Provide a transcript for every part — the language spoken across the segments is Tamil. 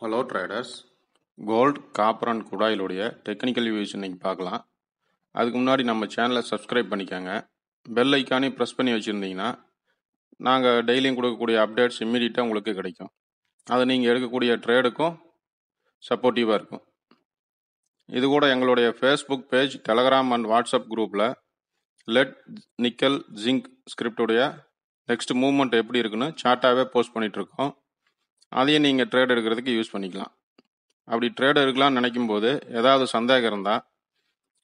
Hello traders gold copper and குடாயிலுடைய technical views இன்றைக்கி பார்க்கலாம். அதுக்கு முன்னாடி நம்ம சேனலை சப்ஸ்கிரைப் பண்ணிக்கோங்க. பெல் ஐக்கானே ப்ரெஸ் பண்ணி வச்சுருந்தீங்கன்னா நாங்கள் டெய்லியும் கொடுக்கக்கூடிய அப்டேட்ஸ் இம்மீடியட்டாக உங்களுக்கு கிடைக்கும். அது நீங்கள் எடுக்கக்கூடிய ட்ரேடுக்கும் சப்போர்ட்டிவாக இருக்கும். இது கூட எங்களுடைய Facebook page Telegram and WhatsApp குரூப்பில் லெட் நிக்கல் ஜிங்க் ஸ்கிரிப்டுடைய நெக்ஸ்ட் மூவ்மெண்ட் எப்படி இருக்குன்னு சார்ட்டாகவே போஸ்ட் பண்ணிகிட்ருக்கோம் அதையும் நீங்கள் ட்ரேட் எடுக்கிறதுக்கு யூஸ் பண்ணிக்கலாம். அப்படி ட்ரேட் எடுக்கலாம்னு நினைக்கும் போது ஏதாவது சந்தேகம் இருந்தால்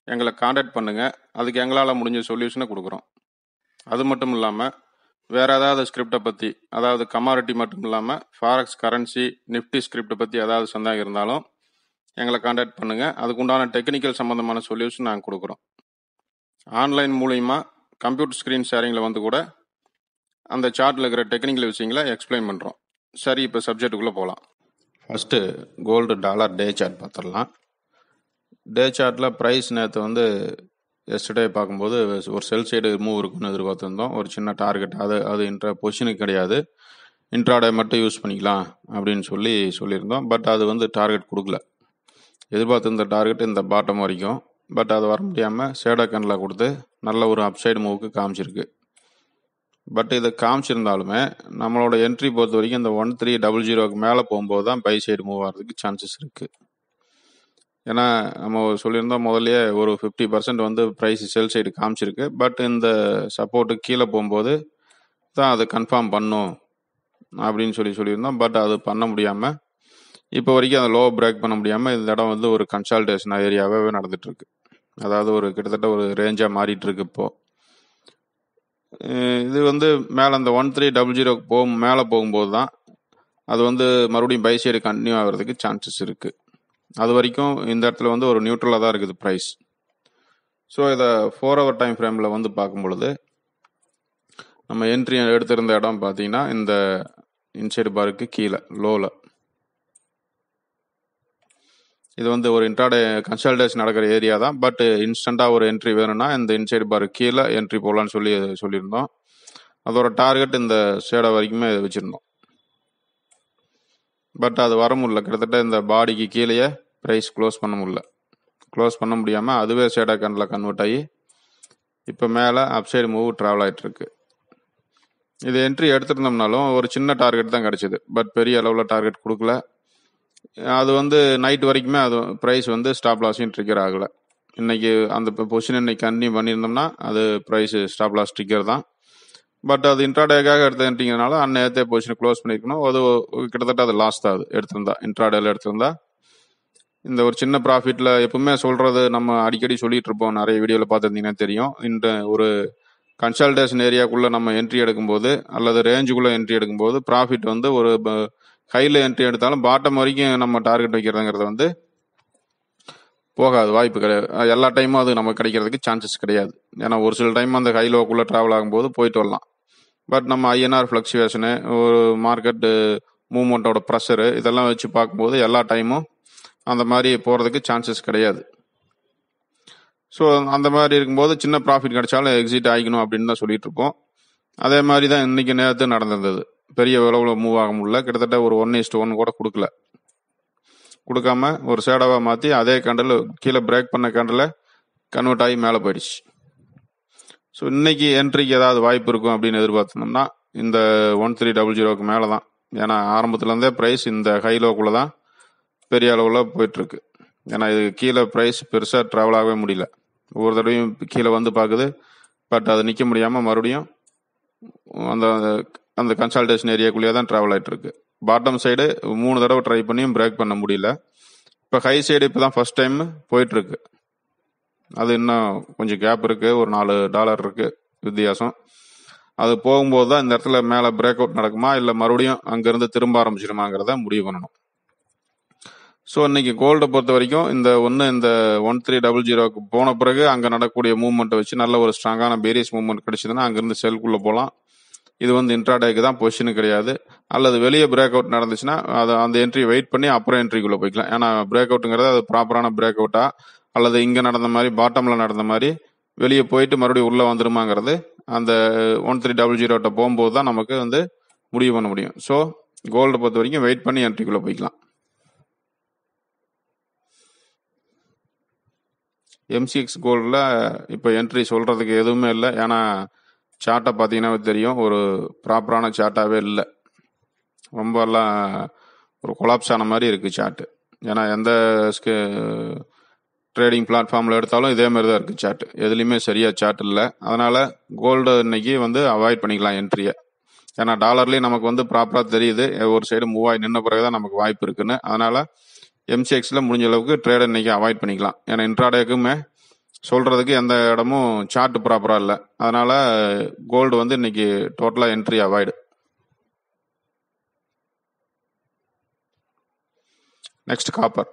எங்களை காண்டாக்ட் பண்ணுங்கள் அதுக்கு எங்களால் முடிஞ்ச சொல்யூஷனை கொடுக்குறோம். அது மட்டும் இல்லாமல் வேறு ஏதாவது ஸ்கிரிப்டை பற்றி அதாவது கமாடிட்டி மட்டும் இல்லாமல் ஃபாரெக்ஸ் கரன்சி நிஃப்டி ஸ்கிரிப்டை பற்றி ஏதாவது சந்தேகம் இருந்தாலும் எங்களை காண்டாக்ட் பண்ணுங்கள் அதுக்குண்டான டெக்னிக்கல் சம்மந்தமான சொல்யூஷன் நாங்கள் கொடுக்குறோம். ஆன்லைன் மூலயமா கம்ப்யூட்டர் ஸ்க்ரீன் ஷேரிங்கில் வந்து கூட அந்த சார்ட்டில் இருக்கிற டெக்னிக்கல் விஷயங்களை எக்ஸ்பிளைன் பண்ணுறோம் சரி இப்போ சப்ஜெக்ட்டுக்குள்ளே போகலாம் first gold dollar day chart பார்த்துடலாம் டே சார்ட்டில் ப்ரைஸ் நேற்று வந்து எஸ்டர்டே பார்க்கும்போது ஒரு செல் சைடு மூவ் இருக்குன்னு எதிர்பார்த்துருந்தோம். ஒரு சின்ன டார்கெட் அது அது இன்ட்ரா பொசிஷனுக்கு கிடையாது. இன்ட்ராடே மட்டும் யூஸ் பண்ணிக்கலாம் அப்படின்னு சொல்லி சொல்லியிருந்தோம். பட் அது வந்து டார்கெட் கொடுக்கல. எதிர்பார்த்துருந்த டார்கெட் இந்த பாட்டம் வரைக்கும். பட் அது வர முடியாமல் சேடோ கண்ணில் கொடுத்து நல்ல ஒரு அப்சைடு மூவுக்கு காமிச்சிருக்கு. பட் இதை காமிச்சிருந்தாலுமே நம்மளோட என்ட்ரி பொறுத்த வரைக்கும் இந்த ஒன் த்ரீ டபுள் ஜீரோக்கு மேலே போகும்போது தான் பை சைடு மூவ் ஆகிறதுக்கு சான்சஸ் இருக்குது ஏன்னா நம்ம சொல்லியிருந்தோம் முதல்லையே ஒரு ஃபிஃப்டி பர்சன்ட் வந்து ப்ரைஸ் செல் சைடு காமிச்சிருக்கு. பட் இந்த சப்போர்ட்டு கீழே போகும்போது தான் அதை கன்ஃபார்ம் பண்ணும் அப்படின்னு சொல்லி சொல்லியிருந்தோம். பட் அது பண்ண முடியாமல் இப்போ வரைக்கும் அந்த லோ பிரேக் பண்ண முடியாமல் இந்த இடம் வந்து ஒரு கன்சல்டேஷன் ஏரியாவே நடந்துகிட்ருக்கு அதாவது ஒரு கிட்டத்தட்ட ஒரு ரேஞ்சாக மாறிட்டு இருக்கு இப்போது இது வந்து மேலே அந்த ஒன் த்ரீ டபுள் ஜீரோ போகும் மேலே போகும்போது தான் அது வந்து மறுபடியும் பை சைடு கண்டினியூ ஆகிறதுக்கு சான்சஸ் இருக்குது அது வரைக்கும் இந்த இடத்துல வந்து ஒரு நியூட்ரலாக தான் இருக்குது ப்ரைஸ் ஸோ இதை ஃபோர் ஹவர் டைம் ஃப்ரேமில் வந்து பார்க்கும் பொழுது நம்ம என்ட்ரி எடுத்திருந்த இடம் பார்த்தீங்கன்னா இந்த இன்சைடு பாருக்கு கீழே லோவில் இது வந்து ஒரு இன்ட்ராடே கன்சல்டேஷன் நடக்கிற ஏரியா தான். பட் இன்ஸ்டண்ட்டாக ஒரு என்ட்ரி வேணும்னா இந்த இன்சைடு பார் கீழே என்ட்ரி போகலான்னு சொல்லி சொல்லியிருந்தோம். அதோட டார்கெட் இந்த ஷேடோ வரைக்குமே வச்சுருந்தோம். பட் அது வர முடியல. கிட்டத்தட்ட இந்த பாடிக்கு கீழேயே ப்ரைஸ் க்ளோஸ் பண்ண முடியல. க்ளோஸ் பண்ண முடியாமல் அதுவே ஷேடோ கண்ணில் கன்வெர்ட் ஆகி இப்போ மேலே அப்சைடு மூவ் ட்ராவல் ஆகிட்டுருக்கு இது என்ட்ரி எடுத்திருந்தோம்னாலும் ஒரு சின்ன டார்கெட் தான் கிடச்சிது. பட் பெரிய அளவில் டார்கெட் கொடுக்கல. அது வந்து நைட் வரைக்குமே அது ப்ரைஸ் வந்து ஸ்டாப் லாஸையும் ட்ரிகர் ஆகலை. இன்னைக்கு அந்த பொசிஷன் இன்னைக்கு கண்டினியூ பண்ணியிருந்தோம்னா அது ப்ரைஸ் ஸ்டாப் லாஸ் ட்ரிகர் தான். பட் அது இன்ட்ராடேக்காக எடுத்துட்டீங்கனால அந்நேரத்தை பொசிஷன் க்ளோஸ் பண்ணியிருக்கணும் அது கிட்டத்தட்ட அது லாஸ் தான் அது. எடுத்திருந்தா இன்ட்ராடேல எடுத்திருந்தா. இந்த ஒரு சின்ன ப்ராஃபிட்ல எப்பவுமே சொல்றது நம்ம அடிக்கடி சொல்லிட்டு இருப்போம். நிறைய வீடியோவில் பார்த்துருந்தீங்கன்னா தெரியும். இந்த ஒரு கன்சல்டேஷன் ஏரியாக்குள்ள நம்ம என்ட்ரி எடுக்கும்போது அல்லது ரேஞ்சுக்குள்ள என்ட்ரி எடுக்கும்போது ப்ராஃபிட் வந்து ஒரு ஹையில் என்ட்ரி எடுத்தாலும் பாட்டம் வரைக்கும் நம்ம டார்கெட் வைக்கிறதுங்கிறது வந்து போகாது வாய்ப்பு கிடையாது. எல்லா டைமும் அது நமக்கு கிடைக்கிறதுக்கு சான்சஸ் கிடையாது. ஏன்னா ஒரு சில டைம் அந்த ஹை லோக்குள்ளே ட்ராவல் ஆகும்போது போயிட்டு வரலாம். பட் நம்ம ஐஎன்ஆர் ஃப்ளக்சுவேஷனு ஒரு மார்க்கெட்டு மூவ்மெண்ட்டோட ப்ரெஷரு இதெல்லாம் வச்சு பார்க்கும்போது எல்லா டைமும் அந்த மாதிரி போகிறதுக்கு சான்சஸ் கிடையாது. ஸோ அந்த மாதிரி இருக்கும்போது சின்ன ப்ராஃபிட் கிடைச்சாலும் எக்ஸிட் ஆகிக்கணும் அப்படின்னு தான் சொல்லிட்டு இருப்போம் அதே மாதிரி தான் இன்னைக்கு நேரத்து நடந்திருந்தது. பெரிய அளவில் மூவ் ஆக முடியல. கிட்டத்தட்ட ஒரு ஒன் இஸ்ட் ஒன் கூட கொடுக்கல. கொடுக்காம ஒரு சேடாவாக மாற்றி அதே கேண்டில் கீழே பிரேக் பண்ண கேண்டில் கன்வெர்ட் ஆகி மேலே போயிடுச்சு. ஸோ இன்னைக்கு என்ட்ரிக்கு ஏதாவது வாய்ப்பு இருக்கும் அப்படின்னு எதிர்பார்த்தோம்னா இந்த ஒன் த்ரீ டபுள் ஜீரோக்கு மேலே தான் ஏன்னா ஆரம்பத்துலேருந்தே ப்ரைஸ் இந்த ஹை லோக்குள்ளே தான் பெரிய அளவில் போயிட்டுருக்கு. ஏன்னா இது கீழே ப்ரைஸ் பெருசாக ட்ராவல் ஆகவே முடியல. ஒவ்வொரு தடவையும் கீழே வந்து பார்க்குது பட் அது நிற்க முடியாமல் மறுபடியும் அந்த அந்த கன்சல்டேஷன் ஏரியாக்குள்ளேயே தான் ட்ராவல் ஆகிட்டு இருக்கு. பாட்டம் சைடு மூணு தடவை ட்ரை பண்ணியும் பிரேக் பண்ண முடியல. இப்போ ஹை சைடு இப்போ தான் ஃபர்ஸ்ட் டைம் போயிட்டுருக்கு அது இன்னும் கொஞ்சம் கேப் இருக்குது ஒரு நாலு டாலர் இருக்குது வித்தியாசம். அது போகும்போது தான் இந்த இடத்துல மேலே பிரேக் அவுட் நடக்குமா? இல்லை மறுபடியும் அங்கேருந்து திரும்ப ஆரம்பிச்சிருமாங்கிறத முடிவு பண்ணணும். ஸோ இன்னைக்கு கோல்டை பொறுத்த வரைக்கும் இந்த ஒன்று இந்த ஒன் த்ரீ டபுள் ஜீரோக்கு போன பிறகு அங்கே நடக்கக்கூடிய மூவ்மெண்ட்டை வச்சு நல்ல ஒரு ஸ்ட்ராங்கான பேரியஸ் மூவ்மெண்ட் கிடைச்சதுன்னா அங்கேருந்து செல்குள்ளே போகலாம் இது வந்து இன்ட்ராடேக்கு தான் பொசிஷனு கிடையாது. அல்லது வெளியே பிரேக் அவுட் நடந்துச்சுன்னா அதை அந்த என்ட்ரி வெயிட் பண்ணி அப்புறம் என்ட்ரிக்குள்ளே போய்க்கலாம். ஏன்னா பிரேக் அவுட்டுங்கிறது அது ப்ராப்பரான பிரேக் அவுட்டா அல்லது இங்கே நடந்த மாதிரி பாட்டமில் நடந்த மாதிரி வெளியே போயிட்டு மறுபடியும் உள்ளே வந்துருமாங்கிறது அந்த ஒன் த்ரீ டபுள் ஜீரோட்ட போகும்போது தான் நமக்கு வந்து முடிவு பண்ண முடியும். ஸோ கோல்டு பொறுத்த வரைக்கும் வெயிட் பண்ணி என்ட்ரிக்குள்ளே போய்க்கலாம். எம்சிஎக்ஸ் கோல்டில் இப்போ என்ட்ரி சொல்கிறதுக்கு எதுவுமே இல்லை. ஏன்னா சார்ட்டை பார்த்தீங்கன்னா தெரியும். ஒரு ப்ராப்பரான சார்ட்டாகவே இல்லை. ரொம்பலாம் ஒரு கொலாப்ஸ் ஆன மாதிரி இருக்குது சார்ட்டு ஏன்னா எந்த ஸ்கே ட்ரேடிங் பிளாட்ஃபார்மில் எடுத்தாலும் இதே மாதிரி தான் இருக்குது சார்ட் எதுலேயுமே சரியாக சார்ட் இல்லை. அதனால் கோல்டு இன்னைக்கு வந்து அவாய்ட் பண்ணிக்கலாம் என்ட்ரியை ஏன்னா டாலர்லேயும் நமக்கு வந்து ப்ராப்பராக தெரியுது. ஒரு சைடு மூவ் ஆகி நின்ன பிறகு தான் நமக்கு வாய்ப்பு இருக்குன்னு. அதனால் எம்சிஎக்ஸில் முடிஞ்ச அளவுக்கு ட்ரேடை இன்றைக்கி அவாய்ட் பண்ணிக்கலாம். ஏன்னா இன்ட்ராடேக்குமே சொல்கிறதுக்கு எந்த இடமும் சார்ட் ப்ராப்பராக இல்லை. அதனால் கோல்டு வந்து இன்னைக்கு டோட்டலாக என்ட்ரி அவாய்டு நெக்ஸ்ட் காப்பர்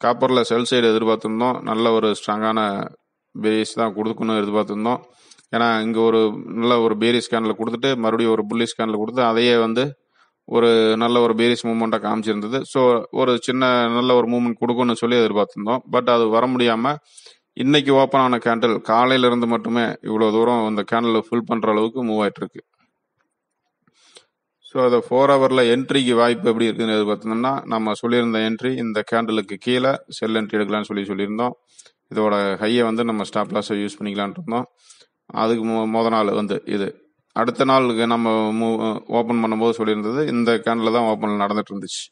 காப்பரில் செல் சைடு எதிர்பார்த்துருந்தோம். நல்ல ஒரு ஸ்ட்ராங்கான பேரிஸ் தான் கொடுக்கணும் எதிர்பார்த்துருந்தோம். ஏன்னா இங்கே ஒரு நல்ல ஒரு பேரிஸ் ஸ்கேனில் கொடுத்துட்டு மறுபடியும் ஒரு புள்ளி ஸ்கேனில் கொடுத்து அதையே வந்து ஒரு நல்ல ஒரு பேரிஸ் மூமெண்ட்டாக காமிச்சிருந்தது. ஸோ ஒரு சின்ன நல்ல ஒரு மூமெண்ட் கொடுக்கணும்னு சொல்லி எதிர்பார்த்துருந்தோம். பட் அது வர முடியாமல் இன்னைக்கு ஓப்பன் ஆன கேண்டில் காலையில இருந்து மட்டுமே இவ்வளோ தூரம் அந்த கேண்டில் ஃபில் பண்ணுற அளவுக்கு மூவ் ஆயிட்டு இருக்கு. ஸோ அதை ஃபோர் ஹவரில் என்ட்ரிக்கு வாய்ப்பு எப்படி இருக்குன்னு பார்த்தீங்கன்னா நம்ம சொல்லியிருந்த என்ட்ரி இந்த கேண்டலுக்கு கீழே செல் என்ட்ரி எடுக்கலாம்னு சொல்லி சொல்லியிருந்தோம். இதோட ஹையை வந்து நம்ம ஸ்டாப் லாஸை யூஸ் பண்ணிக்கலான்ட்டு இருந்தோம். அதுக்கு மொ முத நாள் வந்து இது. அடுத்த நாளுக்கு நம்ம மூ ஓப்பன் பண்ணும்போது சொல்லியிருந்தது இந்த கேண்டில் தான் ஓப்பன் நடந்துட்டு இருந்துச்சு.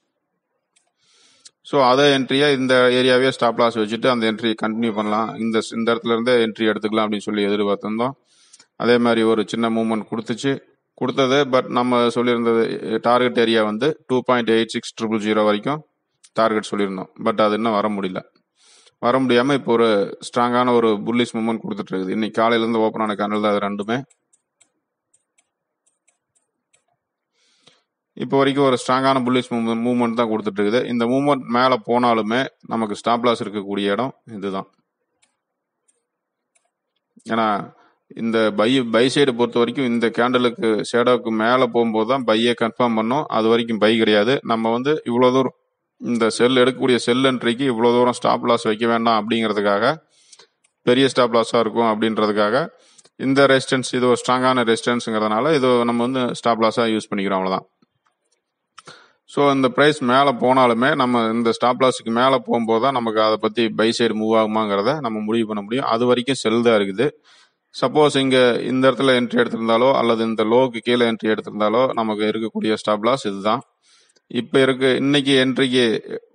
ஸோ அதே என்ட்ரியை இந்த ஏரியாவே ஸ்டாப் லாஸ் வச்சுட்டு அந்த என்ட்ரியை கண்டினியூ பண்ணலாம். இந்த இந்த இடத்துல இருந்தே என்ட்ரி எடுத்துக்கலாம் அப்படின்னு சொல்லி எதிர்பார்த்திருந்தோம். அதே மாதிரி ஒரு சின்ன மூவ்மெண்ட் கொடுத்துச்சு. கொடுத்தது பட் நம்ம சொல்லியிருந்தது டார்கெட் ஏரியா வந்து two point eight six triple zero வரைக்கும் டார்கெட் சொல்லியிருந்தோம். பட் அது இன்னும் வர முடியல. வர முடியாமல் இப்போ ஒரு ஸ்ட்ராங்கான ஒரு புல்லிஷ் மூமெண்ட் கொடுத்துட்டு இருக்குது. இன்னைக்கு காலையிலேருந்து ஓப்பன் ஆன கேனல் தான் அது ரெண்டுமே. இப்போ வரைக்கும் ஒரு ஸ்ட்ராங்கான புல்லிஷ் மூவ்மெண்ட் மூவ்மெண்ட் தான் கொடுத்துட்டு இருக்குது இந்த மூவ்மெண்ட் மேலே போனாலுமே நமக்கு ஸ்டாப் லாஸ் இருக்கக்கூடிய இடம் இதுதான். ஏன்னா இந்த பை பை சைடு பொறுத்த வரைக்கும் இந்த கேண்டலுக்கு ஷேடோவுக்கு மேலே போகும்போது தான் பையை கன்ஃபார்ம் பண்ணோம். அது வரைக்கும் பை கிடையாது. நம்ம வந்து இவ்வளோ தூரம் இந்த செல் எடுக்கக்கூடிய செல் என்ட்ரிக்கு இவ்வளோ தூரம் ஸ்டாப் லாஸ் வைக்க வேண்டாம் அப்படிங்கிறதுக்காக பெரிய ஸ்டாப் லாஸாக இருக்கும் அப்படின்றதுக்காக இந்த ரெசிஸ்டன்ஸ் இது ஒரு ஸ்ட்ராங்கான ரெசிஸ்டன்ஸுங்கிறதுனால இது நம்ம வந்து ஸ்டாப் லாஸாக யூஸ் பண்ணிக்கிறோம் அவ்வளோதான் ஸோ இந்த ப்ரைஸ் மேலே போனாலுமே நம்ம இந்த ஸ்டாப் லாஸுக்கு மேலே போகும்போது தான் நமக்கு அதை பற்றி பை சைடு மூவ் ஆகுமாங்கிறத நம்ம முடிவு பண்ண முடியும். அது வரைக்கும் செல் தான் இருக்குது. சப்போஸ் இங்கே இந்த இடத்துல என்ட்ரி எடுத்திருந்தாலோ அல்லது இந்த லோக்கு கீழே என்ட்ரி எடுத்திருந்தாலோ நமக்கு இருக்கக்கூடிய ஸ்டாப் லாஸ் இதுதான். இப்போ இருக்கு இன்னைக்கு என்ட்ரிக்கு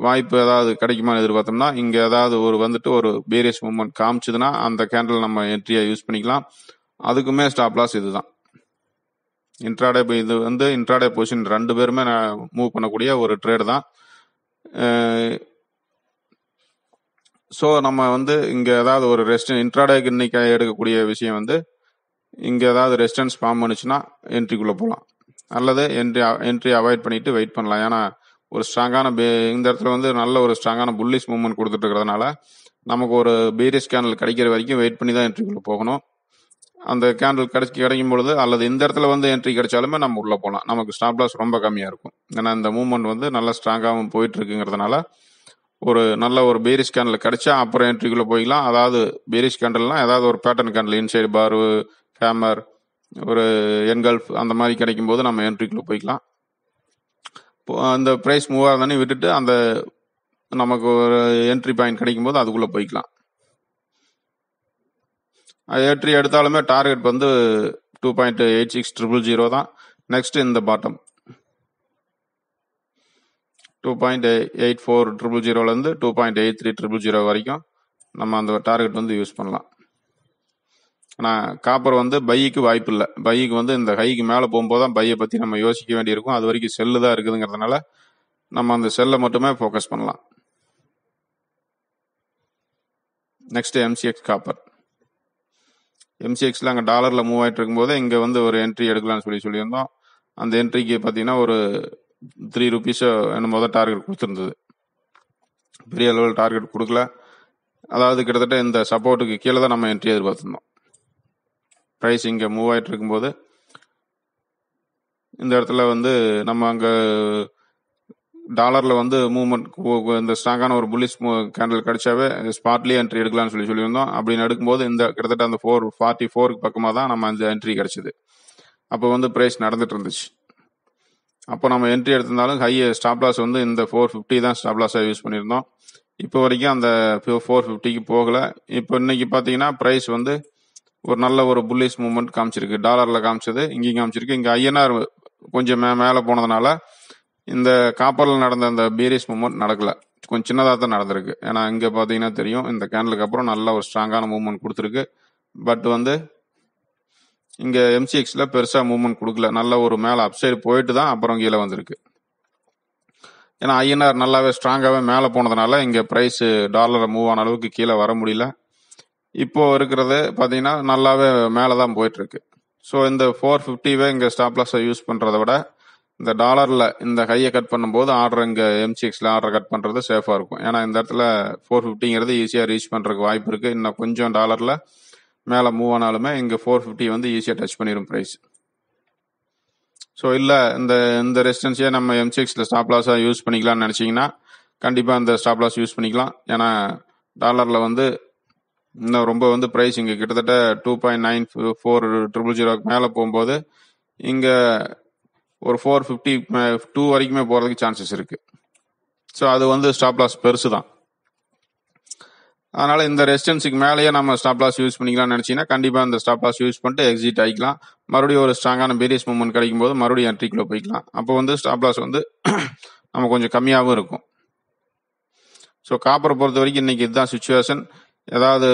வாய்ப்பு ஏதாவது கிடைக்குமான்னு எதிர்பார்த்தோம்னா இங்கே ஏதாவது ஒரு வந்துட்டு ஒரு பேரியஸ் மூமெண்ட் காமிச்சதுன்னா அந்த கேண்டில் நம்ம என்ட்ரியை யூஸ் பண்ணிக்கலாம். அதுக்குமே ஸ்டாப் லாஸ் இதுதான். இன்ட்ராடே இது வந்து இன்ட்ராடே பொசிஷன் ரெண்டு பேருமே நான் மூவ் பண்ணக்கூடிய ஒரு ட்ரேடு தான். ஸோ நம்ம வந்து இங்கே ஏதாவது ஒரு ரெஸ்ட் இன்ட்ராடேக்கு இன்னைக்கு எடுக்கக்கூடிய விஷயம் வந்து இங்கே ஏதாவது ரெஸ்டன்ஸ் ஃபார்ம் பண்ணுச்சுன்னா என்ட்ரிக்குள்ளே போகலாம் அல்லது என்ட்ரி என்ட்ரி அவாய்ட் பண்ணிட்டு வெயிட் பண்ணலாம். ஏன்னா ஒரு ஸ்ட்ராங்கான பே இந்த இடத்துல வந்து நல்ல ஒரு ஸ்ட்ராங்கான புல்லிஷ் மூவ்மெண்ட் கொடுத்துட்டு இருக்கிறதுனால நமக்கு ஒரு பீரிஸ் கேனல் கிடைக்கிற வரைக்கும் வெயிட் பண்ணி தான் என்ட்ரிக்குள்ளே போகணும். அந்த கேண்டில் கிடைச்சி கிடைக்கும் பொழுது அல்லது இந்த இடத்துல வந்து என்ட்ரி கிடைச்சாலுமே நம்ம உள்ளே போகலாம் நமக்கு ஸ்டாப் லாஸ் ரொம்ப கம்மியாக இருக்கும். ஏன்னா இந்த மூவ்மெண்ட் வந்து நல்லா ஸ்ட்ராங்காகவும் போயிட்டு இருக்குங்கிறதுனால ஒரு நல்ல ஒரு பேரிஸ் கேண்டில் கிடைச்சா அப்புறம் என்ட்ரிக்குள்ளே போய்க்கலாம். அதாவது பேரிஷ் கேண்டல்னால் ஏதாவது ஒரு pattern candle inside bar hammer ஒரு என்கல்ஃப் அந்த மாதிரி கிடைக்கும் போது நம்ம என்ட்ரிக்குள்ளே போய்க்கலாம். அந்த ப்ரைஸ் மூவ் ஆகுதானே விட்டுட்டு அந்த நமக்கு ஒரு என்ட்ரி பாயிண்ட் கிடைக்கும் போது அதுக்குள்ளே போய்க்கலாம். ஏற்றி எடுத்தாலுமே டார்கெட் வந்து two point eight six triple zero தான். நெக்ஸ்ட் இந்த bottom two point eight four triple ஜீரோலேருந்து two point eight three triple zero வரைக்கும் நம்ம அந்த டார்கெட் வந்து யூஸ் பண்ணலாம். ஆனால் காப்பர் வந்து பைக்கு வாய்ப்பு இல்லை. பைக்கு வந்து இந்த ஹைக்கு மேலே போகும்போது தான் பையை பற்றி நம்ம யோசிக்க வேண்டியிருக்கும். அது வரைக்கும் செல்லு தான் இருக்குதுங்கிறதுனால நம்ம அந்த செல்லை மட்டுமே ஃபோக்கஸ் பண்ணலாம். Next MCX copper. எம்சிஎக்ஸில் அங்கே டாலரில் மூவ் ஆகிட்டு இருக்கும்போது இங்கே வந்து ஒரு என்ட்ரி எடுக்கலாம்னு சொல்லி சொல்லியிருந்தோம். அந்த என்ட்ரிக்கு பார்த்தீங்கன்னா ஒரு த்ரீ ருபீஸோ என்ன மொதல் டார்கெட் கொடுத்துருந்தது. பெரிய லெவல் டார்கெட் கொடுக்கல. அதாவது கிட்டத்தட்ட இந்த சப்போர்ட்டுக்கு கீழே தான் நம்ம என்ட்ரி எதிர்பார்த்துருந்தோம். ப்ரைஸ் இங்கே மூவ் ஆகிட்டு இருக்கும்போது இந்த இடத்துல வந்து நம்ம அங்கே டாலரில் வந்து மூவ்மெண்ட் இந்த ஸ்ட்ராங்கான ஒரு புல்லிஷ் கேண்டில் கிடைச்சாவே ஸ்பாட்லி என்ட்ரி எடுக்கலாம்னு சொல்லி சொல்லியிருந்தோம். அப்படின்னு எடுக்கும்போது இந்த கிட்டத்தட்ட அந்த ஃபோர் ஃபார்ட்டி ஃபோருக்கு பக்கமாக தான் நம்ம அந்த என்ட்ரி கிடைச்சிது. அப்போ வந்து ப்ரைஸ் நடந்துட்டு இருந்துச்சு. அப்போ நம்ம என்ட்ரி எடுத்திருந்தாலும் ஹை ஸ்டாப் லாஸ் வந்து இந்த ஃபோர் ஃபிஃப்டி தான் ஸ்டாப் லாஸாக யூஸ் பண்ணியிருந்தோம். இப்போ வரைக்கும் அந்த ஃபோர் ஃபிஃப்டிக்கு போகலை. இப்போ இன்னைக்கு பார்த்தீங்கன்னா ப்ரைஸ் வந்து ஒரு நல்ல ஒரு புல்லிஷ் மூவ்மெண்ட் காமிச்சிருக்கு. டாலரில் காமிச்சது இங்கேயும் காமிச்சிருக்கு. இங்கே ஐஎன்ஆர் கொஞ்சம் மே மேலே போனதுனால இந்த காப்பரில் நடந்த அந்த பீரிஸ் மூமெண்ட் நடக்கல. கொஞ்சம் சின்னதாக தான் நடந்திருக்கு. ஏன்னா இங்கே பார்த்தீங்கன்னா தெரியும் இந்த கேண்டலுக்கு அப்புறம் நல்ல ஒரு ஸ்ட்ராங்கான மூமெண்ட் கொடுத்துருக்கு. பட் வந்து இங்கே எம்சிஎக்ஸில் பெருசாக மூவ்மெண்ட் கொடுக்கல. நல்ல ஒரு மேலே அப்சைடு போயிட்டு தான் அப்புறம் கீழே வந்திருக்கு. ஏன்னா ஐஎன்ஆர் நல்லாவே ஸ்ட்ராங்காகவே மேலே போனதுனால இங்கே ப்ரைஸு டாலரை மூவ் ஆன அளவுக்கு கீழே வர முடியல. இப்போ இருக்கிறது பார்த்தீங்கன்னா நல்லாவே மேலே தான் போயிட்டுருக்கு ஸோ இந்த ஃபோர் ஃபிஃப்டிவே இங்கே ஸ்டாப்லாஸை யூஸ் பண்ணுறத விட இந்த டாலரில் இந்த ஹையை கட் பண்ணும்போது ஆர்டர் இங்கே எம்சிஎக்ஸில் ஆர்டர் கட் பண்ணுறது சேஃபாக இருக்கும். ஏன்னா இந்த இடத்துல ஃபோர் ஃபிஃப்டிங்கிறது ஈஸியாக ரீச் பண்ணுறதுக்கு வாய்ப்பு இருக்குது இன்னும் கொஞ்சம் டாலரில் மேலே மூவ் ஆனாலுமே இங்கே ஃபோர் ஃபிஃப்டி வந்து ஈஸியாக டச் பண்ணிடும் ப்ரைஸ் ஸோ இல்லை இந்த இந்த ரெசிஸ்டன்ஸையே நம்ம எம்சிஎக்ஸில் ஸ்டாப் லாஸாக யூஸ் பண்ணிக்கலாம்னு நினச்சிங்கன்னா கண்டிப்பாக இந்த ஸ்டாப் லாஸ் யூஸ் பண்ணிக்கலாம். ஏன்னா டாலரில் வந்து இன்னும் ரொம்ப வந்து ப்ரைஸ் இங்கே கிட்டத்தட்ட two point nine four triple ஜீரோக்கு மேலே போகும்போது இங்கே ஒரு ஃபோர் ஃபிஃப்டி டூ வரைக்குமே போகிறதுக்கு சான்சஸ் இருக்குது ஸோ அது வந்து ஸ்டாப் லாஸ் பெருசு தான் அதனால இந்த ரெசிஸ்டன்ஸுக்கு மேலேயே நம்ம ஸ்டாப் லாஸ் யூஸ் பண்ணிக்கலாம்னு நினச்சிங்கன்னா கண்டிப்பாக இந்த ஸ்டாப் லாஸ் யூஸ் பண்ணிட்டு எக்ஸிட் ஆகிக்கலாம் மறுபடியும் ஒரு ஸ்ட்ராங்கான பேரியஸ் மூமெண்ட் கிடைக்கும் போது மறுபடியும் என்ட்ரிக்குள்ளே போய்க்கலாம். அப்போ வந்து ஸ்டாப் லாஸ் வந்து நம்ம கொஞ்சம் கம்மியாகவும் இருக்கும். ஸோ காப்பரை பொறுத்த வரைக்கும் இன்றைக்கி இதுதான் சுச்சுவேஷன் ஏதாவது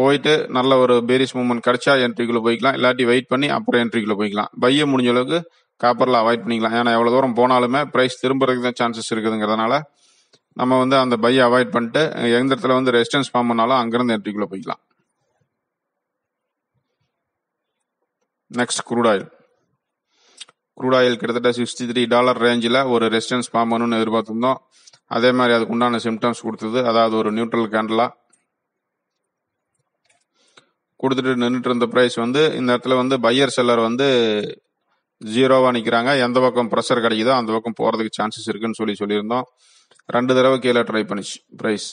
போயிட்டு நல்ல ஒரு பேரிஸ் மூவ்மெண்ட் கிடைச்சா என்ட்ரிக்குள்ளே போய்க்கலாம். இல்லாட்டி வெயிட் பண்ணி அப்புறம் என்ட்ரிக்குள்ளே போய்க்கலாம். பைய முடிஞ்ச அளவுக்கு காப்பரில் அவாய்ட் பண்ணிக்கலாம். ஏன்னா எவ்வளோ தூரம் போனாலுமே ப்ரைஸ் திரும்புறதுக்கு தான் சான்சஸ் இருக்குதுங்கிறதுனால நம்ம வந்து அந்த பையை அவாய்ட் பண்ணிட்டு எந்த இடத்துல வந்து ரெசிஸ்டன்ஸ் ஃபார்ம் பண்ணாலும் அங்கேருந்து என்ட்ரிக்குள்ளே போய்க்கலாம். Next crude oil crude oil கிட்டத்தட்ட சிக்ஸ்டி த்ரீ டாலர் ரேஞ்சில் ஒரு ரெசிஸ்டன்ஸ் ஃபார்ம் பண்ணணும்னு எதிர்பார்த்துருந்தோம். அதே மாதிரி அதுக்கு உண்டான சிம்டம்ஸ் கொடுத்தது. அதாவது ஒரு நியூட்ரல் கேண்டலா கொடுத்துட்டு நின்றுட்டு இருந்த ப்ரைஸ் வந்து இந்த இடத்துல வந்து பையர் செல்லர் வந்து ஜீரோவாக நிற்கிறாங்க எந்த பக்கம் ப்ரெஷர் கிடைக்குதோ அந்த பக்கம் போகிறதுக்கு சான்சஸ் இருக்குன்னு சொல்லி சொல்லியிருந்தோம். ரெண்டு தடவை கீழே ட்ரை பண்ணிச்சு. ப்ரைஸ்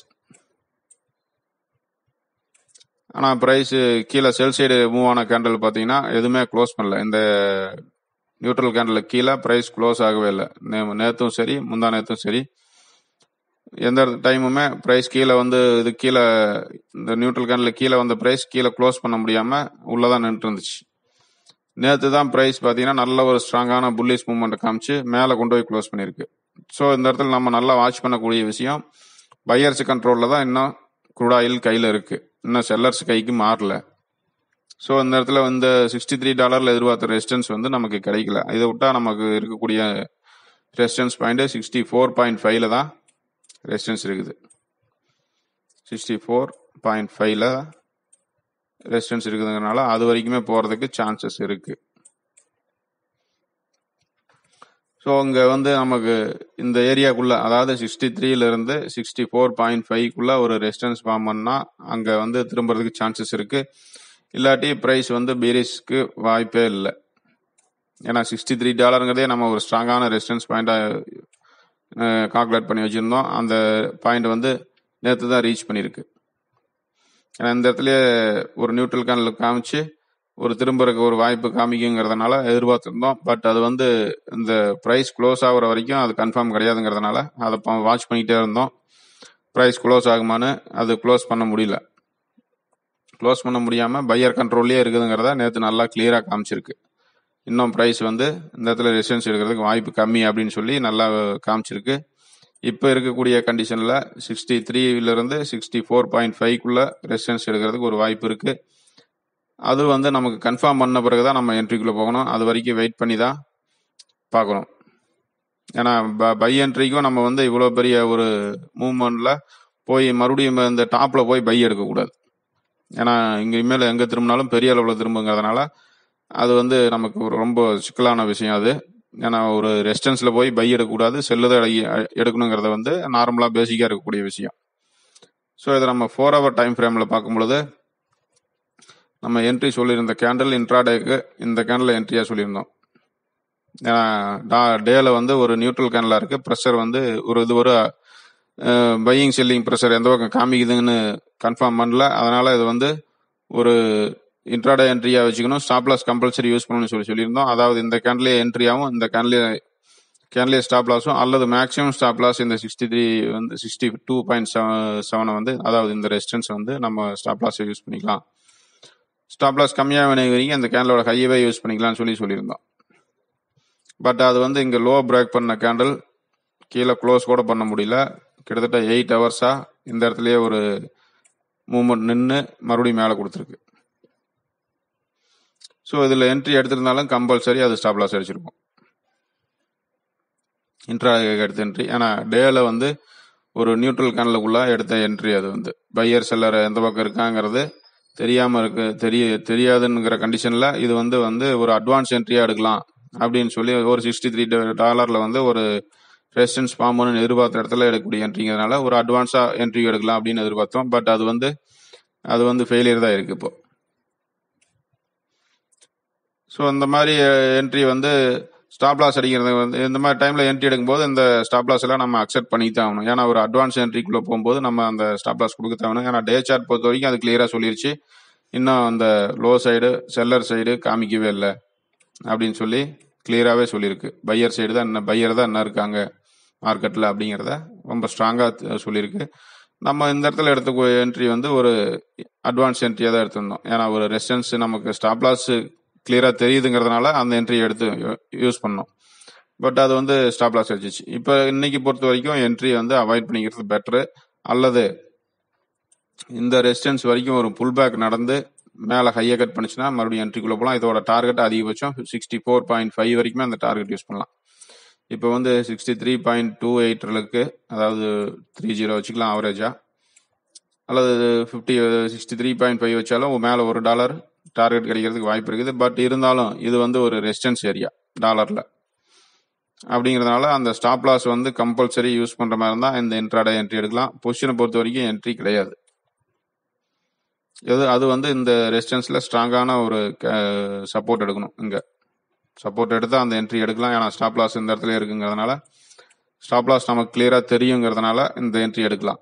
ஆனால் ப்ரைஸு கீழே செல் சைடு மூவ் ஆன கேண்டல் பார்த்தீங்கன்னா எதுவுமே க்ளோஸ் பண்ணல. இந்த நியூட்ரல் கேண்டலுக்கு கீழே ப்ரைஸ் க்ளோஸ் ஆகவே இல்லை. நேற்றும் சரி முந்தா நேற்றும் சரி. எந்த டைமுமே ப்ரைஸ் கீழே வந்து இது கீழே இந்த நியூட்ரல் கேண்டில் கீழே வந்த ப்ரைஸ் கீழே க்ளோஸ் பண்ண முடியாமல் உள்ளே தான் நின்றுட்டு இருந்துச்சு நேற்று தான் ப்ரைஸ் பார்த்தீங்கன்னா நல்ல ஒரு ஸ்ட்ராங்கான புல்லிஸ் மூவ்மெண்ட் காமிச்சு மேலே கொண்டு போய் க்ளோஸ் பண்ணியிருக்கு. ஸோ இந்த இடத்துல நம்ம நல்லா வாட்ச் பண்ணக்கூடிய விஷயம் பையர்ஸ் கண்ட்ரோலில் தான் இன்னும் குரூடாயில் கையில் இருக்குது இன்னும் செல்லர்ஸ் கைக்கு மாறல. ஸோ இந்த இடத்துல இந்த சிக்ஸ்டி த்ரீ டாலரில் எதிர்பார்த்த ரெசிஸ்டன்ஸ் வந்து நமக்கு கிடைக்கல. இதை விட்டால் நமக்கு இருக்கக்கூடிய resistance point sixty four point ஃபைவ்ல தான் ரெசிஸ்டன்ஸ் இருக்குது. சிக்ஸ்டி ஃபோர் பாயிண்ட் ஃபைவ்ல ரெசிஸ்டன்ஸ் இருக்குதுங்கிறனால அது வரைக்குமே போகிறதுக்கு சான்சஸ் இருக்கு. ஸோ இங்கே வந்து நமக்கு இந்த ஏரியாக்குள்ளே அதாவது சிக்ஸ்டி த்ரீலேருந்து சிக்ஸ்டி ஃபோர் பாயிண்ட் ஃபைவ்க்குள்ளே ஒரு ரெசிஸ்டன்ஸ் ஃபார்ம் பண்ணால் அங்கே வந்து திரும்புறதுக்கு சான்சஸ் இருக்குது இல்லாட்டி ப்ரைஸ் வந்து பீரிஸ்க்கு வாய்ப்பே இல்லை. ஏன்னா சிக்ஸ்டி த்ரீ டாலருங்கிறதே நம்ம ஒரு ஸ்ட்ராங்கான ரெசிஸ்டன்ஸ் பாயிண்ட்டாக கால்குலேட் பண்ணி வச்சுருந்தோம். அந்த பாயிண்ட் வந்து நேற்று தான் ரீச் பண்ணியிருக்கு ஏன்னா இந்த இடத்துல ஒரு நியூட்ரல் கேனல் காமிச்சு ஒரு திரும்புறக்கு ஒரு வாய்ப்பு காமிக்குங்கிறதுனால எதிர்பார்த்துருந்தோம். பட் அது வந்து இந்த ப்ரைஸ் க்ளோஸ் ஆகுற வரைக்கும் அது கன்ஃபார்ம் கிடையாதுங்கிறதுனால அதை வாட்ச் பண்ணிகிட்டே இருந்தோம். ப்ரைஸ் க்ளோஸ் ஆகுமான்னு அது க்ளோஸ் பண்ண முடியல. க்ளோஸ் பண்ண முடியாமல் பையர் கண்ட்ரோல்லே இருக்குதுங்கிறத நேற்று நல்லா கிளியராக காமிச்சிருக்கு. இன்னும் ப்ரைஸ் வந்து இந்த இடத்துல ரெசிடென்ஸ் எடுக்கிறதுக்கு வாய்ப்பு கம்மி அப்படின்னு சொல்லி நல்லா காமிச்சிருக்கு. இப்போ இருக்கக்கூடிய கண்டிஷனில் சிக்ஸ்டி த்ரீலேருந்து சிக்ஸ்டி ஃபோர் பாயிண்ட் ஃபைவ்க்குள்ளே ரெசிடன்ஸ் எடுக்கிறதுக்கு ஒரு வாய்ப்பு இருக்குது அது வந்து நமக்கு கன்ஃபார்ம் பண்ண பிறகு தான் நம்ம என்ட்ரிக்குள்ளே போகணும். அது வரைக்கும் வெயிட் பண்ணி தான் பார்க்கணும். ஏன்னா பை என்ட்ரிக்கும் நம்ம வந்து இவ்வளோ பெரிய ஒரு மூமெண்ட்டில் போய் மறுபடியும் இந்த டாப்பில் போய் பை எடுக்கக்கூடாது. ஏன்னா இங்கே இனிமேல் எங்கே திரும்பினாலும் பெரிய அளவில் திரும்புங்கிறதுனால அது வந்து நமக்கு ரொம்ப சிக்கலான விஷயம் அது. ஏன்னா ஒரு ரெஸ்டன்ஸில் போய் பை எடுக்கக்கூடாது செல்லுதை எடுக்கணுங்கிறத வந்து நார்மலாக பேசிக்காக இருக்கக்கூடிய விஷயம். ஸோ இதை நம்ம ஃபோர் ஹவர் டைம் ஃப்ரேமில் பார்க்கும் பொழுது நம்ம என்ட்ரி சொல்லியிருந்த கேண்டில் இன்ட்ராடேக்கு இந்த கேண்டில் என்ட்ரியாக சொல்லியிருந்தோம். ஏன்னா டேல வந்து ஒரு நியூட்ரல் கேண்டலாக இருக்குது ப்ரெஷர் வந்து ஒரு இது ஒரு பையிங் செல்லிங் ப்ரெஷர் எந்த பக்கம் காமிக்குதுன்னு கன்ஃபார்ம் பண்ணல. அதனால் இது வந்து ஒரு இன்ட்ராடே என்ட்ரியாக வச்சுக்கணும். ஸ்டாப் லாஸ் கம்பல்சரி யூஸ் பண்ணணும்னு சொல்லி சொல்லியிருந்தோம். அதாவது இந்த கேண்டிலே என்ட்ரியாகவும் இந்த கேண்டிலே கேண்டிலே ஸ்டாப் லாஸும் அல்லது மேக்ஸிமம் ஸ்டாப் லாஸ் இந்த சிக்ஸ்டி த்ரீ வந்து சிக்ஸ்டி டூ பாயிண்ட் செவனை வந்து அதாவது இந்த ரெசிஸ்டன்ஸ் வந்து நம்ம ஸ்டாப் லாஸை யூஸ் பண்ணிக்கலாம். ஸ்டாப் லாஸ் கம்மியாக வரைக்கும் அந்த கேண்டலோட ஹையவே யூஸ் பண்ணிக்கலாம்னு சொல்லி சொல்லியிருந்தோம். பட் அது வந்து இங்கே லோ பிரேக் பண்ண கேண்டில் கீழே க்ளோஸ் கூட பண்ண முடியல. கிட்டத்தட்ட எயிட் ஹவர்ஸாக இந்த இடத்துலயே ஒரு மூமெண்ட் நின்று மறுபடியும் மேலே கொடுத்துருக்கு. ஸோ இதில் என்ட்ரி எடுத்திருந்தாலும் கம்பல்சரி அது ஸ்டாப் லாஸ் அடிச்சிருக்கும். இன்ட்ரா எடுத்த என்ட்ரி ஏன்னா டேல வந்து ஒரு நியூட்ரல் கேனலுக்குள்ளே எடுத்த என்ட்ரி அது வந்து. பையர் செல்லர் எந்த பக்கம் இருக்காங்கிறது தெரியாமல் இருக்கு தெரிய தெரியாதுங்கிற கண்டிஷனில் இது வந்து வந்து ஒரு அட்வான்ஸ் என்ட்ரியாக எடுக்கலாம் அப்படின்னு சொல்லி ஒரு சிக்ஸ்டி த்ரீ டாலரில் வந்து ஒரு ரெசிடன்ஸ் ஃபார்ம் ஒன்று எதிர்பார்த்த இடத்துல எடுக்கக்கூடிய என்ட்ரிங்கிறதுனால ஒரு அட்வான்ஸாக என்ட்ரி எடுக்கலாம் அப்படின்னு எதிர்பார்த்தோம். பட் அது வந்து அது வந்து ஃபெயிலியர் தான் இருக்குது இப்போது ஸோ இந்த மாதிரி என்ட்ரி வந்து ஸ்டாப் லாஸ் அடிக்கிறது வந்து இந்த மாதிரி டைமில் என்ட்ரி எடுக்கும்போது இந்த ஸ்டாப் லாஸ் எல்லாம் நம்ம அக்செப்ட் பண்ணி தான் ஆகணும். ஏன்னா ஒரு அட்வான்ஸ் என்ட்ரிக்குள்ளே போகும்போது நம்ம அந்த ஸ்டாப் லாஸ் கொடுக்க தேவணும் ஏன்னா டே சார்ட் பொறுத்த வரைக்கும் அது கிளியராக சொல்லிருச்சு. இன்னும் அந்த லோ சைடு செல்லர் சைடு காமிக்கவே இல்லை அப்படின்னு சொல்லி கிளியராகவே சொல்லியிருக்கு. பையர் சைடு தான் என்ன பையர் தான் என்ன இருக்காங்க மார்க்கெட்டில் அப்படிங்கிறத ரொம்ப ஸ்ட்ராங்காக சொல்லியிருக்கு. நம்ம இந்த இடத்துல எடுத்த என்ட்ரி வந்து ஒரு அட்வான்ஸ் என்ட்ரியாக தான் எடுத்திருந்தோம். ஏன்னா ஒரு ரெசிடென்ஸ் நமக்கு ஸ்டாப் லாஸ் கிளியராக தெரியுதுங்கிறதுனால அந்த என்ட்ரியை எடுத்து யூஸ் பண்ணோம். பட் அது வந்து ஸ்டாப் லாஸ் வச்சிச்சு இப்போ இன்னைக்கு பொறுத்த வரைக்கும் என்ட்ரி வந்து அவாய்ட் பண்ணிக்கிறது பெட்ரு அல்லது இந்த ரெசிஸ்டன்ஸ் வரைக்கும் ஒரு புல் பேக் நடந்து மேலே ஹையை கட் பண்ணுச்சுன்னா மறுபடியும் என்ட்ரிக்குள்ளே போகலாம் இதோட டார்கெட் அதிகபட்சம் சிக்ஸ்டி ஃபோர் பாயிண்ட் ஃபைவ் வரைக்குமே அந்த டார்கெட் யூஸ் பண்ணலாம். இப்போ வந்து sixty three point two eight இருக்கு அதாவது த்ரீ ஜீரோ வச்சுக்கலாம் ஆவரேஜாக அல்லது fifty sixty three point five வச்சாலும் மேலே ஒரு டாலர் டார்கெட் கிடைக்கிறதுக்கு வாய்ப்பு இருக்குது. பட் இருந்தாலும் இது வந்து ஒரு ரெசிஸ்டன்ஸ் ஏரியா டாலரில் அப்படிங்கிறதுனால அந்த ஸ்டாப் லாஸ் வந்து கம்பல்சரி யூஸ் பண்ணுற மாதிரி இருந்தால் இந்த என்ட்ராடை என்ட்ரி எடுக்கலாம். பொசிஷனை பொறுத்த வரைக்கும் என்ட்ரி கிடையாது. எது அது வந்து இந்த ரெசிஸ்டன்ஸில் ஸ்ட்ராங்கான ஒரு சப்போர்ட் எடுக்கணும் இங்கே. சப்போர்ட் எடுத்தால் அந்த என்ட்ரி எடுக்கலாம். ஏன்னா ஸ்டாப் லாஸ் இந்த இடத்துல இருக்குங்கிறதுனால ஸ்டாப் லாஸ் நமக்கு கிளியராக தெரியுங்கிறதுனால இந்த என்ட்ரி எடுக்கலாம்.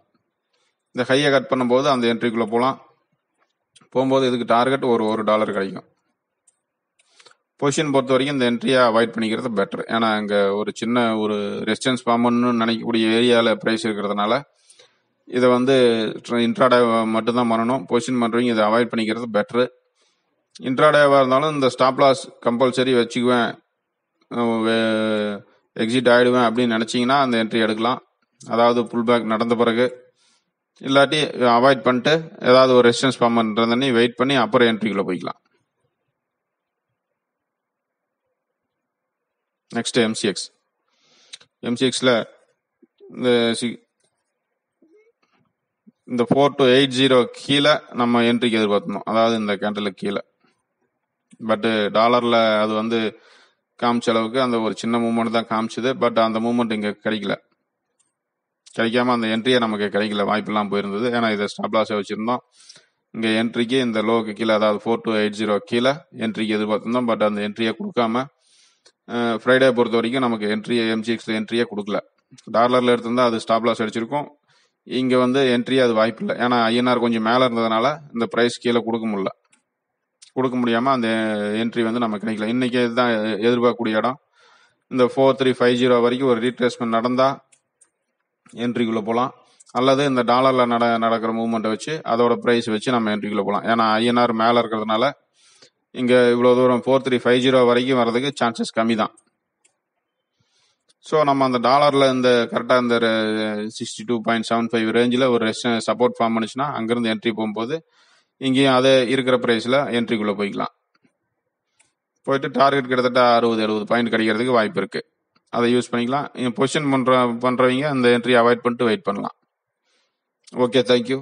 இந்த ஹையை கட் பண்ணும்போது அந்த என்ட்ரிக்குள்ளே போகலாம் போகும்போது இதுக்கு டார்கெட் ஒரு ஒரு டாலர் கிடைக்கும். பொசிஷன் பொறுத்த வரைக்கும் இந்த என்ட்ரியை அவாய்ட் பண்ணிக்கிறது பெட்டர் ஏன்னா அங்கே ஒரு சின்ன ஒரு ரெசிடென்ஸ் ஃபார்ம்னு நினைக்கக்கூடிய ஏரியாவில் ப்ரைஸ் இருக்கிறதுனால இதை வந்து இன்ட்ராடே மட்டும்தான் பண்ணணும். பொசிஷன் பண்ணுறவங்க இதை அவாய்ட் பண்ணிக்கிறது பெட்ரு இன்ட்ராடேவாக இருந்தாலும் இந்த ஸ்டாப் லாஸ் கம்பல்சரி வச்சுக்குவேன். எக்ஸிட் ஆகிடுவேன் அப்படின்னு நினச்சிங்கன்னா அந்த என்ட்ரி எடுக்கலாம். அதாவது புல் பேக் நடந்த பிறகு இல்லாட்டி அவாய்ட் பண்ணிட்டு ஏதாவது ஒரு ரெசிஸ்டன்ஸ் ஃபார்ம் பண்ணுறதுன்னு வெயிட் பண்ணி அப்புறம் என்ட்ரிக்குள்ளே போய்க்கலாம். நெக்ஸ்ட் எம்சிஎக்ஸ் எம்சிஎக்ஸில் இந்த இந்த ஃபோர் டு எயிட் ஜீரோ கீழே நம்ம என்ட்ரிக்கு எதிர்பார்த்தோம் அதாவது இந்த கேண்டலுக்கு கீழே. பட்டு டாலரில் அது வந்து காமிச்ச அளவுக்கு அந்த ஒரு சின்ன மூமெண்ட் தான் காமிச்சது. பட் அந்த மூமெண்ட் இங்கே கிடைக்கல. கிடைக்காம அந்த என்ட்ரியே நமக்கு கிடைக்கல வாய்ப்பெல்லாம் போயிருந்தது. ஏன்னா இதை ஸ்டாப்லாஸை வச்சுருந்தோம். இங்கே என்ட்ரிக்கு இந்த லோக்கு கீழே அதாவது ஃபோர் டூ எயிட் ஜீரோ கீழே என்ட்ரிக்கு எதிர்பார்த்துருந்தோம். பட் அந்த என்ட்ரியை கொடுக்காம ஃப்ரைடே பொறுத்த வரைக்கும் நமக்கு என்ட்ரி எம்ஜிஎக்ஸில் என்ட்ரியே கொடுக்கல. டாலரில் எடுத்திருந்தா அது ஸ்டாப்லாஸ் அடிச்சிருக்கும். இங்கே வந்து என்ட்ரி அது வாய்ப்பு இல்லை. ஏன்னா ஐஎன்ஆர் கொஞ்சம் மேலே இருந்ததுனால இந்த ப்ரைஸ் கீழே கொடுக்க முடியல. கொடுக்க முடியாமல் அந்த என்ட்ரி வந்து நம்ம கிடைக்கல. இன்னைக்கு இதுதான் எதிர்பார்க்கக்கூடிய இடம். இந்த ஃபோர் த்ரீ ஃபைவ் ஜீரோ வரைக்கும் ஒரு ரீட்ரேஸ்மெண்ட் நடந்தால் என்ட்ரிக்குள்ளே போகலாம் அல்லது இந்த டாலரில் நட நடக்கிற மூவ்மெண்ட்டை வச்சு அதோட ப்ரைஸ் வச்சு நம்ம என்ட்ரிக்குள்ளே போகலாம் ஏன்னா ஐஎன்ஆர் மேலே இருக்கிறதுனால இங்கே இவ்வளோ தூரம் ஃபோர் த்ரீ ஃபைவ் ஜீரோ வரைக்கும் வர்றதுக்கு சான்சஸ் கம்மி தான் ஸோ நம்ம அந்த டாலரில் இந்த கரெக்டாக இந்த sixty two point seven five ரேஞ்சில் ஒரு சப்போர்ட் ஃபார்ம் பண்ணுச்சுன்னா அங்கேருந்து என்ட்ரி போகும்போது இங்கேயும் அதே இருக்கிற ப்ரைஸில் என்ட்ரிக்குள்ளே போய்க்கலாம். போயிட்டு டார்கெட் கிட்டத்தட்ட அறுபது எழுபது பாயிண்ட் கிடைக்கிறதுக்கு வாய்ப்பு இருக்குது அதை யூஸ் பண்ணிக்கலாம். பொசிஷன் பண்ணுற பண்ணுறவங்க அந்த என்ட்ரி அவாய்ட் பண்ணிட்டு வெயிட் பண்ணலாம். Okay thank you